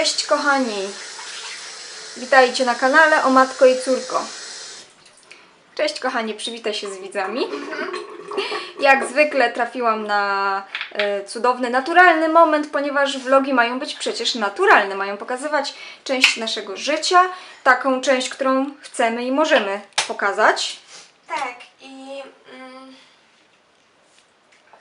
Cześć kochani! Witajcie na kanale o Matko i Córko. Cześć kochani, przywitaj się z widzami. Jak zwykle trafiłam na e, cudowny, naturalny moment, ponieważ vlogi mają być przecież naturalne, mają pokazywać część naszego życia, taką część, którą chcemy i możemy pokazać. Tak, i mm,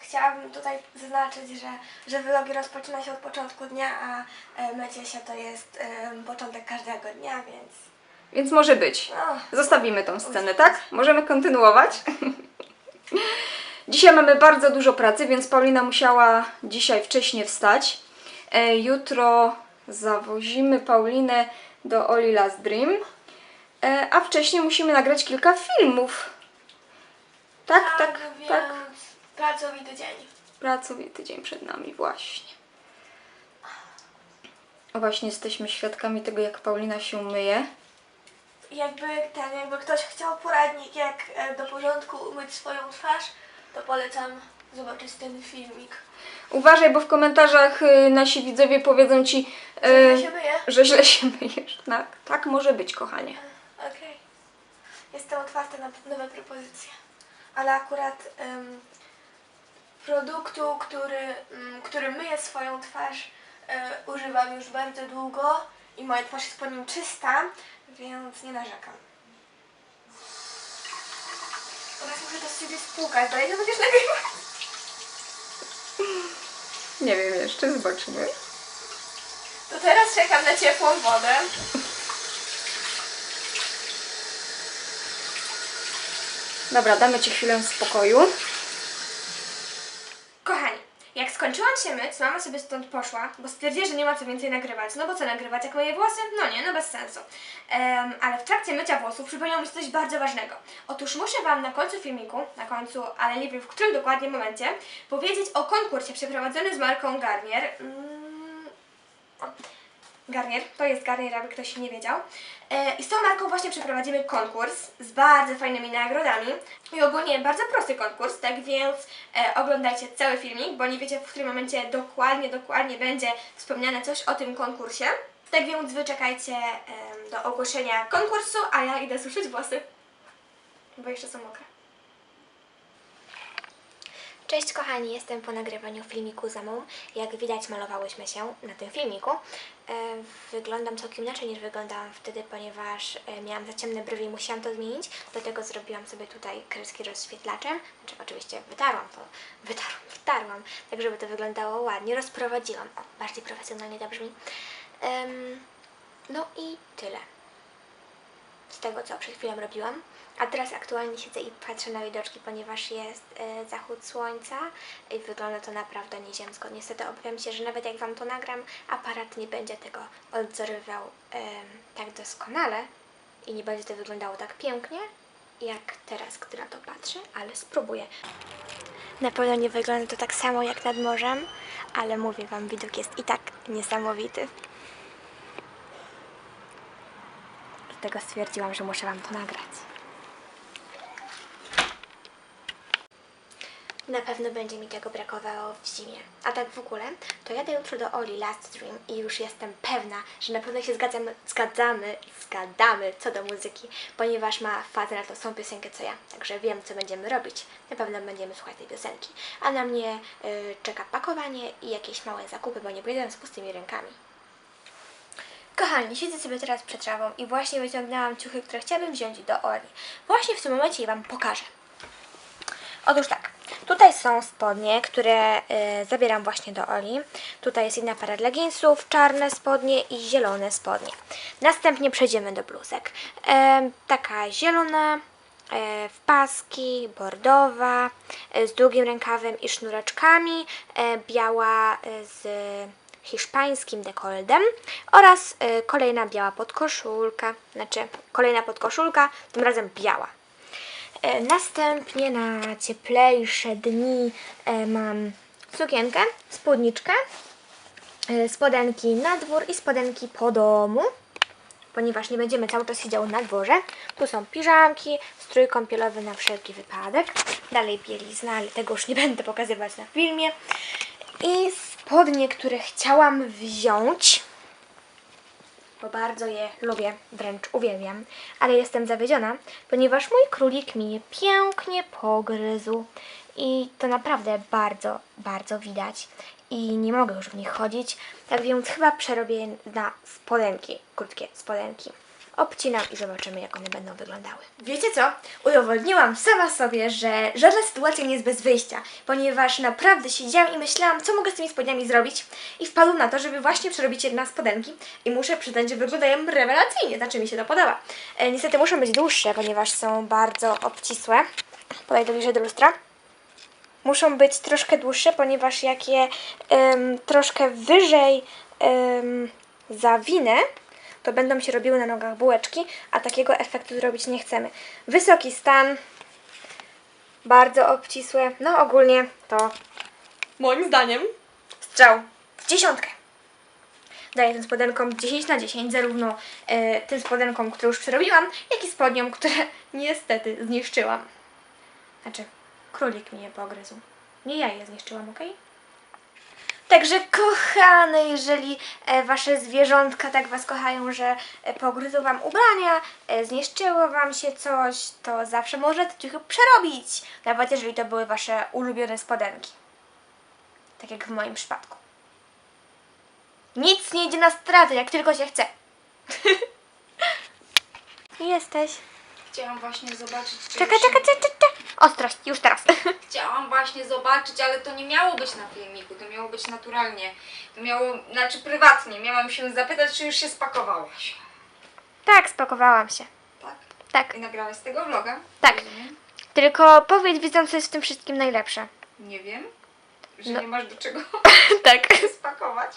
chciałabym tutaj zaznaczyć, że, że vlogi rozpoczyna się od początku dnia, a e, mycie się to jest e, początek każdego dnia, więc Więc może być. no, Zostawimy tą scenę, tak? Możemy kontynuować. Dzisiaj mamy bardzo dużo pracy, więc Paulina musiała dzisiaj wcześnie wstać. E, jutro zawozimy Paulinę do Oli Last Dream, a wcześniej musimy nagrać kilka filmów. Tak, tak, więc tak. Pracowity dzień. Pracowity dzień przed nami, właśnie. O, Właśnie jesteśmy świadkami tego, jak Paulina się myje. Jakby ten, jakby ktoś chciał poradnik, jak e, do porządku umyć swoją twarz, to polecam zobaczyć ten filmik. Uważaj, bo w komentarzach y, nasi widzowie powiedzą ci, Czy y, się że źle się myjesz. Tak, tak może być, kochanie. Okej. Jestem otwarta na nowe propozycje. Ale akurat em, produktu, który, mm, który myje swoją twarz, e, używam już bardzo długo i moja twarz jest po nim czysta, więc nie narzekam. Teraz muszę to z siebie spłukać, dalej to będziesz nagrywać. Nie wiem jeszcze, zobaczymy. To teraz czekam na ciepłą wodę. Dobra, damy Ci chwilę spokoju. Kochani, jak skończyłam się myć, mama sobie stąd poszła, bo stwierdziła, że nie ma co więcej nagrywać. No bo co nagrywać, jak moje włosy? No nie, no bez sensu. Em, ale w trakcie mycia włosów przypomniało mi się coś bardzo ważnego. Otóż muszę Wam na końcu filmiku, na końcu, ale nie wiem w którym dokładnie momencie, powiedzieć o konkursie przeprowadzonym z marką Garnier. Mm. Garnier, to jest Garnier, aby ktoś nie wiedział. E, I z tą marką właśnie przeprowadzimy konkurs z bardzo fajnymi nagrodami. I ogólnie bardzo prosty konkurs, tak więc e, oglądajcie cały filmik, bo nie wiecie w którym momencie dokładnie, dokładnie będzie wspomniane coś o tym konkursie. Tak więc wyczekajcie do ogłoszenia konkursu, a ja idę suszyć włosy, bo jeszcze są mokre. Cześć kochani, jestem po nagrywaniu filmiku za mą. Jak widać malowałyśmy się na tym filmiku. E, wyglądam całkiem inaczej niż wyglądałam wtedy, ponieważ e, miałam za ciemne brwi i musiałam to zmienić. Dlatego zrobiłam sobie tutaj kreski rozświetlaczem. Znaczy oczywiście wytarłam to, wytarłam, wytarłam, tak żeby to wyglądało ładnie. Rozprowadziłam. O, bardziej profesjonalnie to brzmi. No i tyle z tego, co przed chwilą robiłam. A teraz aktualnie siedzę i patrzę na widoczki, ponieważ jest e, zachód słońca i wygląda to naprawdę nieziemsko. Niestety obawiam się, że nawet jak Wam to nagram, aparat nie będzie tego odwzorowywał em, tak doskonale i nie będzie to wyglądało tak pięknie, jak teraz, gdy na to patrzę, ale spróbuję. Na pewno nie wygląda to tak samo jak nad morzem, ale mówię Wam, widok jest i tak niesamowity. Dlatego stwierdziłam, że muszę Wam to nagrać. Na pewno będzie mi tego brakowało w zimie. A tak w ogóle, to jadę jutro do Oli Last Dream i już jestem pewna, że na pewno się zgadzamy, zgadzamy, zgadamy co do muzyki, ponieważ ma fazę na tą samą piosenkę co ja. Także wiem, co będziemy robić. Na pewno będziemy słuchać tej piosenki. A na mnie y, czeka pakowanie i jakieś małe zakupy, bo nie pojedę z pustymi rękami. Kochani, siedzę sobie teraz przed trawą i właśnie wyciągnęłam ciuchy, które chciałabym wziąć do Oli. Właśnie w tym momencie je Wam pokażę. Otóż tak, tutaj są spodnie, które y, zabieram właśnie do Oli. Tutaj jest jedna para leginsów, czarne spodnie i zielone spodnie. Następnie przejdziemy do bluzek. Em, taka zielona, e, w paski, bordowa, e, z długim rękawem i sznureczkami, e, biała z hiszpańskim dekoldem oraz e, kolejna biała podkoszulka, znaczy kolejna podkoszulka, tym razem biała. E, Następnie na cieplejsze dni e, mam sukienkę, spódniczkę, e, spodenki na dwór i spodenki po domu, ponieważ nie będziemy cały czas siedziały na dworze. Tu są piżamki, strój kąpielowy na wszelki wypadek. Dalej bielizna, ale tego już nie będę pokazywać na filmie. I spodnie, które chciałam wziąć, bo bardzo je lubię, wręcz uwielbiam, ale jestem zawiedziona, ponieważ mój królik mi je pięknie pogryzł i to naprawdę bardzo, bardzo widać i nie mogę już w nich chodzić, tak więc chyba przerobię na spodenki, krótkie spodenki. Obcinam i zobaczymy, jak one będą wyglądały. Wiecie co? Udowodniłam sama sobie, że żadna sytuacja nie jest bez wyjścia, ponieważ naprawdę siedziałam i myślałam, co mogę z tymi spodniami zrobić i wpadłam na to, żeby właśnie przerobić je na spodenki i muszę przyznać, że wyglądają rewelacyjnie, znaczy mi się to podoba. E, niestety muszą być dłuższe, ponieważ są bardzo obcisłe. Podaj to bliżej do lustra muszą być troszkę dłuższe, ponieważ jak je em, troszkę wyżej em, zawinę, to będą się robiły na nogach bułeczki, a takiego efektu zrobić nie chcemy. Wysoki stan, bardzo obcisłe, no ogólnie to moim zdaniem strzał w dziesiątkę. Daję tym spodenkom 10 na 10, zarówno e, tym spodenkom, które już przerobiłam, jak i spodniom, które niestety zniszczyłam. Znaczy, królik mi je pogryzł. Nie ja je zniszczyłam, ok? Także kochane, jeżeli e, wasze zwierzątka tak was kochają, że e, pogryzą wam ubrania, e, zniszczyło wam się coś, to zawsze możecie ciuchy przerobić. Nawet jeżeli to były wasze ulubione spodenki. Tak jak w moim przypadku. Nic nie idzie na stratę, jak tylko się chce. Jesteś. Chciałam właśnie zobaczyć, czy czekaj, czekaj, czekaj. Ostrość, już teraz. Chciałam właśnie zobaczyć, ale to nie miało być na filmiku, to miało być naturalnie. To miało, znaczy prywatnie. Miałam się zapytać, czy już się spakowałaś. tak, spakowałam się. Tak? Tak, I nagrałaś z tego vloga? Tak. Rozumiem. tylko powiedz widzom, co jest w tym wszystkim najlepsze. Nie wiem, że No. nie masz do czego tak. spakować.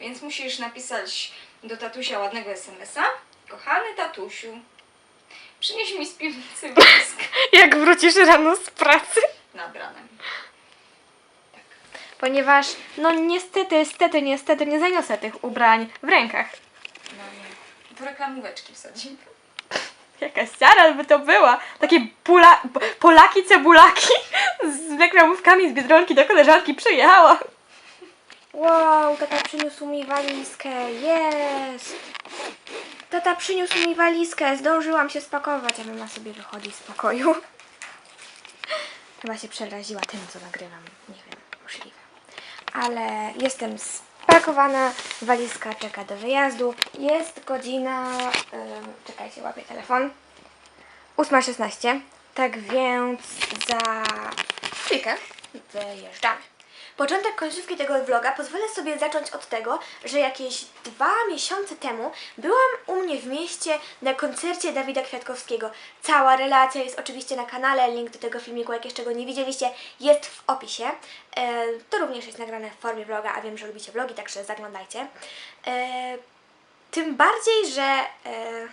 Więc musisz napisać do tatusia ładnego SMS-a. Kochany tatusiu, przynieś mi z piwnicy wózk Jak wrócisz rano z pracy. nad ranem. Tak. Ponieważ, no niestety, niestety, niestety nie zaniosę tych ubrań w rękach. No nie. Po reklamóweczki wsadzimy. Jaka siara by to była. Takie pula, Polaki cebulaki z reklamówkami z Biedronki do koleżanki przyjechała. Wow, tata przyniósł mi walizkę, jest. Tata przyniósł mi walizkę, zdążyłam się spakować, a mama sobie wychodzi z pokoju. Chyba się przeraziła tym, co nagrywam. Nie wiem, możliwe. Ale jestem spakowana, walizka czeka do wyjazdu. Jest godzina... Ym, czekajcie, łapię telefon. 8.16, tak więc za chwilkę wyjeżdżamy. Początek końcówki tego vloga pozwolę sobie zacząć od tego, że jakieś dwa miesiące temu byłam u mnie w mieście na koncercie Dawida Kwiatkowskiego. Cała relacja jest oczywiście na kanale, link do tego filmiku, jak jeszcze go nie widzieliście, jest w opisie. E, to również jest nagrane w formie vloga, a wiem, że lubicie vlogi, także zaglądajcie. E, tym bardziej, że e,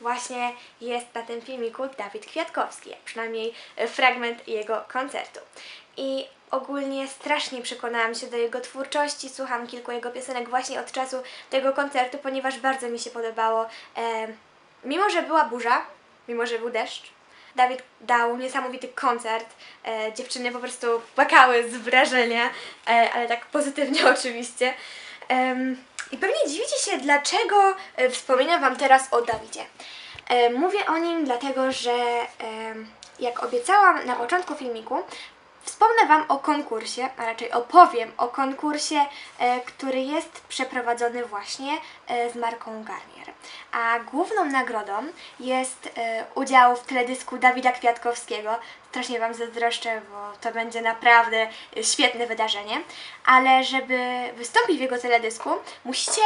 właśnie jest na tym filmiku Dawid Kwiatkowski, przynajmniej e, fragment jego koncertu. I ogólnie strasznie przekonałam się do jego twórczości, słucham kilku jego piosenek właśnie od czasu tego koncertu, ponieważ bardzo mi się podobało. E, mimo, że była burza, mimo, że był deszcz, Dawid dał niesamowity koncert. E, dziewczyny po prostu płakały z wrażenia, e, ale tak pozytywnie oczywiście. I pewnie dziwicie się, dlaczego e, wspominam Wam teraz o Dawidzie. E, Mówię o nim dlatego, że em, jak obiecałam na początku filmiku, wspomnę Wam o konkursie, a raczej opowiem o konkursie, e, który jest przeprowadzony właśnie e, z marką Garnier. A główną nagrodą jest e, udział w teledysku Dawida Kwiatkowskiego. Strasznie Wam zazdroszczę, bo to będzie naprawdę świetne wydarzenie. Ale żeby wystąpić w jego teledysku, musicie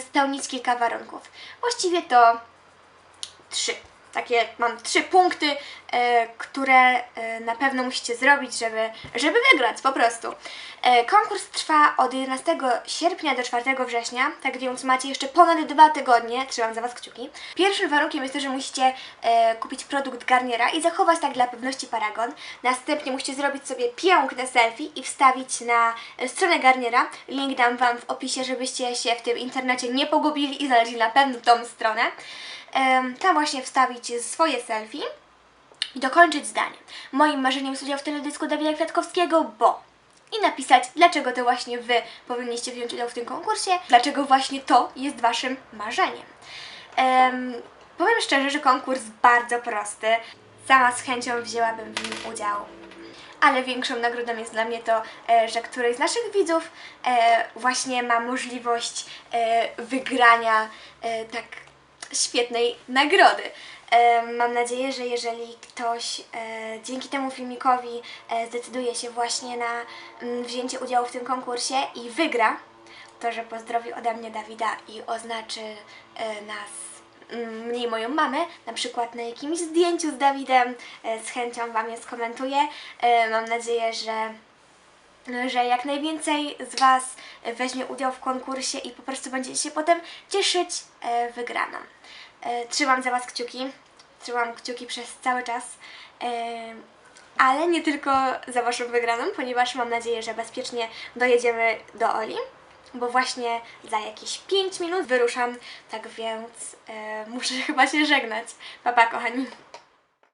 spełnić kilka warunków. Właściwie to trzy. Takie mam trzy punkty, e, które e, na pewno musicie zrobić, żeby, żeby wygrać po prostu. E, konkurs trwa od 11 sierpnia do 4 września, tak więc macie jeszcze ponad dwa tygodnie, trzymam za Was kciuki. Pierwszym warunkiem jest to, że musicie kupić produkt Garniera i zachować tak dla pewności paragon. Następnie musicie zrobić sobie piękne selfie i wstawić na stronę Garniera. Link dam Wam w opisie, żebyście się w tym internecie nie pogubili i znaleźli na pewno tą stronę. Tam właśnie wstawić swoje selfie i dokończyć zdanie. Moim marzeniem jest udział w teledysku Dawida Kwiatkowskiego, bo i napisać, dlaczego to właśnie Wy powinniście wziąć udział w tym konkursie, dlaczego właśnie to jest Waszym marzeniem. Em, powiem szczerze, że konkurs bardzo prosty. Sama z chęcią wzięłabym w nim udział. Ale większą nagrodą jest dla mnie to, e, że któryś z naszych widzów e, właśnie ma możliwość e, wygrania tak świetnej nagrody. E, Mam nadzieję, że jeżeli ktoś e, dzięki temu filmikowi e, zdecyduje się właśnie na mm, wzięcie udziału w tym konkursie i wygra, to że pozdrowi ode mnie Dawida i oznaczy nas, mm, mnie i moją mamę, na przykład na jakimś zdjęciu z Dawidem, z chęcią Wam je skomentuję. Mam nadzieję, że że jak najwięcej z Was weźmie udział w konkursie i po prostu będziecie się potem cieszyć e, wygraną. E, Trzymam za Was kciuki, trzymam kciuki przez cały czas, e, ale nie tylko za Waszą wygraną, ponieważ mam nadzieję, że bezpiecznie dojedziemy do Oli, bo właśnie za jakieś 5 minut wyruszam, tak więc muszę chyba się żegnać. Pa, pa kochani.